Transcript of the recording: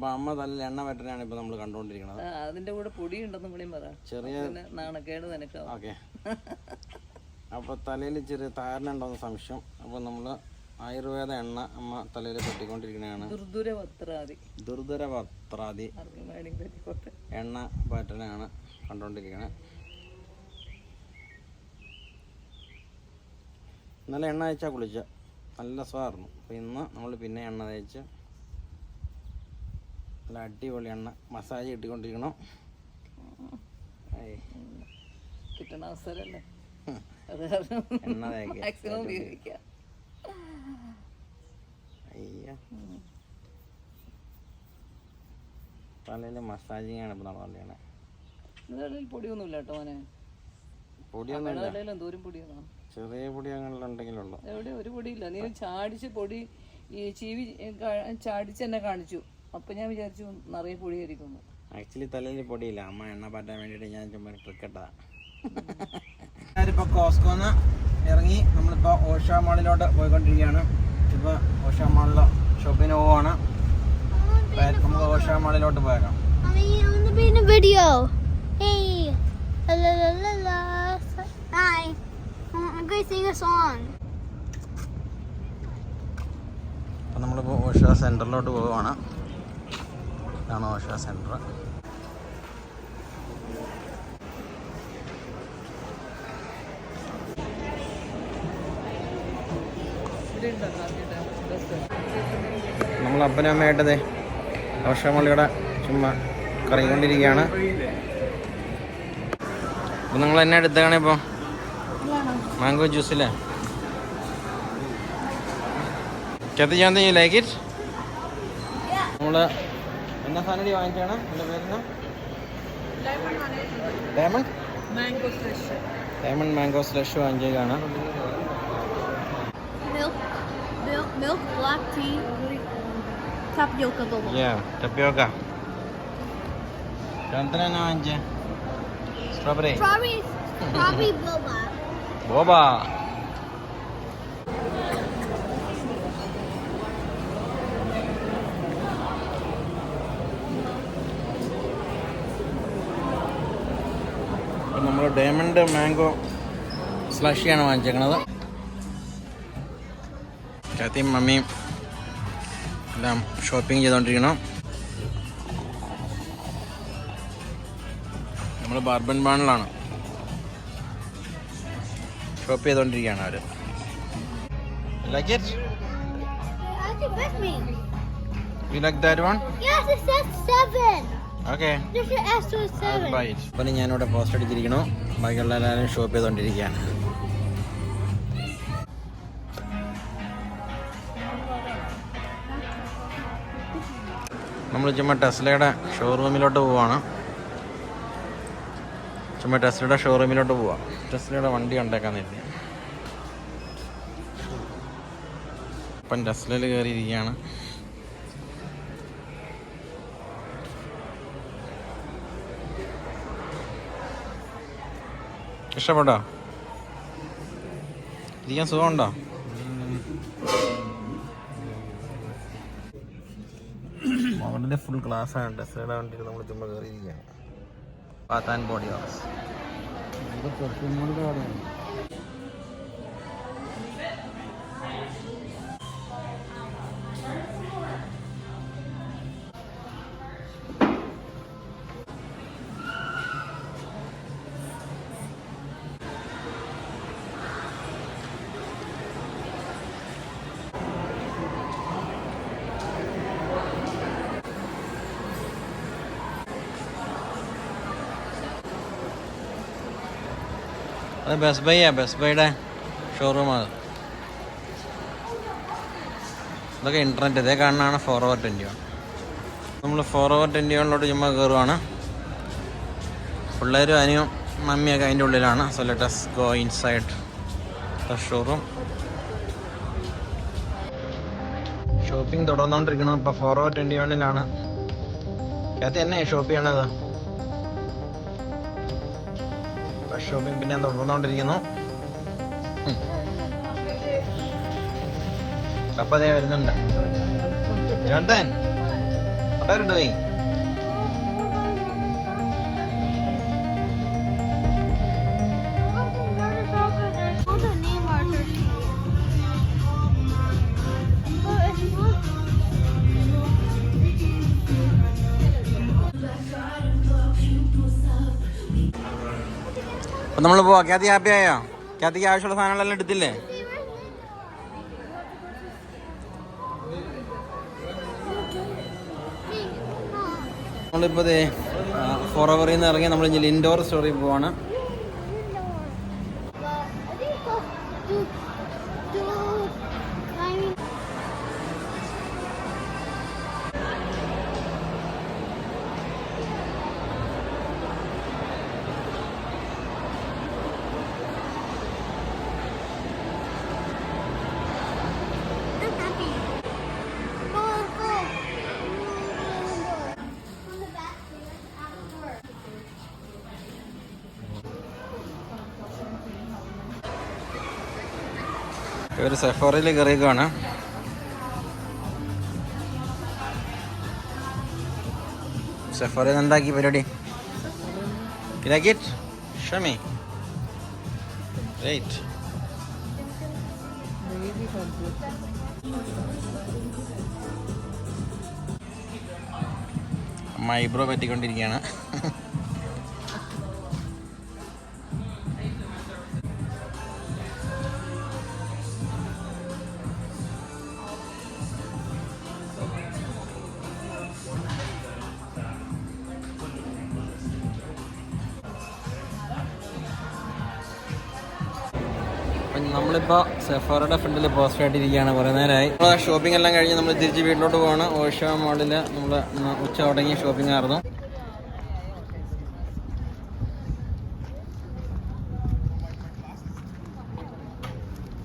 അപ്പോൾ അമ്മ നല്ല എണ്ണ പറ്റനാണ് ഇപ്പൊ നമ്മൾ കണ്ടോണ്ടിരിക്കുന്നത് അതിന്റെ കൂടെ പൊടി ഉണ്ടെന്നും കൂടി പറ. ചെറിയ നാണക്കേട് നിനക്കാവും ഓക്കെ. അപ്പൊ തലയിൽ ചെറിയ താരനുണ്ടോന്ന് സംശയം. അപ്പൊ നമ്മൾ ആയുർവേദ എണ്ണ അമ്മ തലയിൽ പെട്ടിക്കൊണ്ടിരിക്കുന്നതാണ് ദുർദുര പറ്റിക്കോട്ടെ എണ്ണ പാറ്റനാണ് കണ്ടുകൊണ്ടിരിക്കുന്നത് നല്ല എണ്ണ തേച്ചാൽ കുളിച്ച. നല്ല സ്വാർന്നു അപ്പോൾ ഇന്ന് നമ്മൾ പിന്നെ എണ്ണ തേച്ച് നല്ല അടിപൊളി എണ്ണ. മസാജ് കിട്ടിക്കൊണ്ടിരിക്കണം. കിട്ടണ അവസരല്ലേ? മാക്സിമം ഉപയോഗിക്കാം. അയ്യ. തലയിൽ മസാജിങ് ആണ് നടന്നുകൊണ്ടിരിക്കണേ കേട്ടോ മോനെ. എന്തോരം പൊടിയാണ് ചെറിയ പൊടി അങ്ങനെ ഉണ്ടെങ്കിലുള്ളൂ എവിടെ ഒരു പൊടിയില്ല. നീ ചാടിച്ച് പൊടി ഈ ചീവി ചാടിച്ച് എന്നെ കാണിച്ചു. അപ്പൊ ഞാൻ വിചാരിച്ചു നിറയെ പൊടിയായിരിക്കും ആക്ച്വലി തലയിൽ പൊടിയില്ല. അമ്മ എണ്ണ പാറ്റാൻ വേണ്ടിയിട്ട് ഞാൻ ചുമ്മാ ട്രിക്കട്ടാ ഞാനിപ്പോൾ കോസ്കോന്ന് ഇറങ്ങി നമ്മളിപ്പോൾ ഓഷ മാളിലോട്ട് പോയിക്കൊണ്ടിരിക്കുകയാണ്. ഇപ്പോൾ ഓഷ മാളിലോ ഷോപ്പിന് പോവാണ്. നമുക്ക് ഓഷ മാളിലോട്ട് പോയേക്കാം. അപ്പോൾ നമ്മളിപ്പോൾ ഓഷ സെന്ററിലോട്ട് പോവുകയാണ് ഇതാണ് ഓഷ സെന്റർ നമ്മൾ അപ്പനും അമ്മയായിട്ടതേ ഓഷമള്ളിയുടെ ചുമ്മാ കറങ്ങിക്കൊണ്ടിരിക്കുകയാണ്. അപ്പം നിങ്ങൾ എന്നെ എടുത്തേക്കണേ ഇപ്പോൾ മാംഗോ ജ്യൂസ് അല്ലേ ചത്തി ചാന്തി ലൈക്ക് ഇറ്റ് നമ്മൾ എന്നാ സാധനം വാങ്ങിച്ചാണ് എന്റെ പേരെന്നാ diamond mango fresh diamond mango slush വാങ്ങിച്ചേക്കാണ് Milk. Black tea. Tapioca boba. വാങ്ങിച്ചേ strawberry Strawberry. Strawberry boba. Boba നമ്മൾ ഡയമണ്ട് മാംഗോ സ്ലഷിയാണ് വാങ്ങിച്ചേക്കണത്. ചാത്തിയും മമ്മിയും എല്ലാം ഷോപ്പിംഗ് ചെയ്തുകൊണ്ടിരിക്കണം നമ്മൾ ബാർബൻ ബാണിലാണ് ഷോപ്പ് ചെയ്തുകൊണ്ടിരിക്കുകയാണ് അവർ luggage. You like that one Yes, it says seven. Okay. അപ്പം ഞാനിവിടെ പോസ്റ്റ് അടിച്ചിരിക്കണു ബാക്കിയുള്ള എല്ലാവരും ഷോപ്പ് ചെയ്തുകൊണ്ടിരിക്കുകയാണ് നമ്മൾ ചുമ്മാ ടെസ്ലയുടെ ഷോറൂമിലോട്ട് പോവാണ്. ചുമ്മാ ടെസ്ലയുടെ ഷോറൂമിലോട്ട് പോവാം. ടെസ്ലയുടെ വണ്ടി ഉണ്ടാക്കാൻ നേരത്തെ. ഇപ്പം ടെസ്ലയിൽ കയറിയിരിക്കുകയാണ്. ഇഷ്ടപ്പെട്ടോ? ഇരിക്കാൻ സുഖമുണ്ടോ? അവരുടെ ഫുൾ ക്ലാസ് ആണ്. ടെസ്ലയുടെ വണ്ടിയിൽ നമ്മൾ ചുമ്മാ കയറിയിരിക്കുകയാണ് പാത്താൻ ബോഡി ഹൗസ് അത് ബസ് ബൈയാ ബസ് ബൈയുടെ ഷോറൂമാണ് ഇതൊക്കെ ഇന്റർനെറ്റ് ഇതേ കാണുന്നതാണ് ഫോർ ഓവർ ട്വന്റി വൺ നമ്മൾ ഫോർ ഓവർ ട്വന്റി വണ്ണിലോട്ട് ചുമ്മാ കയറുവാണ് പിള്ളേരും അനിയും മമ്മിയൊക്കെ അതിന്റെ ഉള്ളിലാണ്. So let us go inside the showroom shopping തുടർന്നുകൊണ്ടിരിക്കണം ഇപ്പോൾ ഫോർ ഓവർ ട്വന്റി വണ്ണിലാണ് അത് തന്നെ ഷോപ്പ് ചെയ്യണത്? ഷോപ്പിംഗ് പിന്നെ തുടർന്നുകൊണ്ടിരിക്കുന്നു. അപ്പൊ അതേ വരുന്നുണ്ട്. ചേട്ടൻ What അപ്പൊ നമ്മൾ പോവാ ക്യാത്തി ഹാപ്പി ആയോ? ക്യാത്തിക്ക് ആവശ്യമുള്ള സാധനങ്ങളെല്ലാം എടുത്തില്ലേ? നമ്മളിപ്പോ ഫോറവറിൽ നിന്ന് ഇറങ്ങി നമ്മൾ ഇൻഡോർ സ്റ്റോറിൽ പോവാണ്. ഒരു സഫാറിയിൽ കയറിയേക്കാണ്. സെഫോറിൽ എന്താക്കി പരിപാടി? അമ്മ ഐബ്രോ പറ്റിക്കൊണ്ടിരിക്കുകയാണ്. നമ്മളിപ്പോൾ സെഫോറയുടെ ഫ്രണ്ടിൽ പോസ്റ്റ് ആയിട്ടിരിക്കുകയാണ് കുറേ നേരമായി നമ്മൾ ഷോപ്പിംഗ് എല്ലാം കഴിഞ്ഞ് നമ്മൾ തിരിച്ച് വീട്ടിലോട്ട് പോകണം ഓഷ മാളിൽ നമ്മൾ ഉച്ച തുടങ്ങി ഷോപ്പിംഗ് ആയിരുന്നു.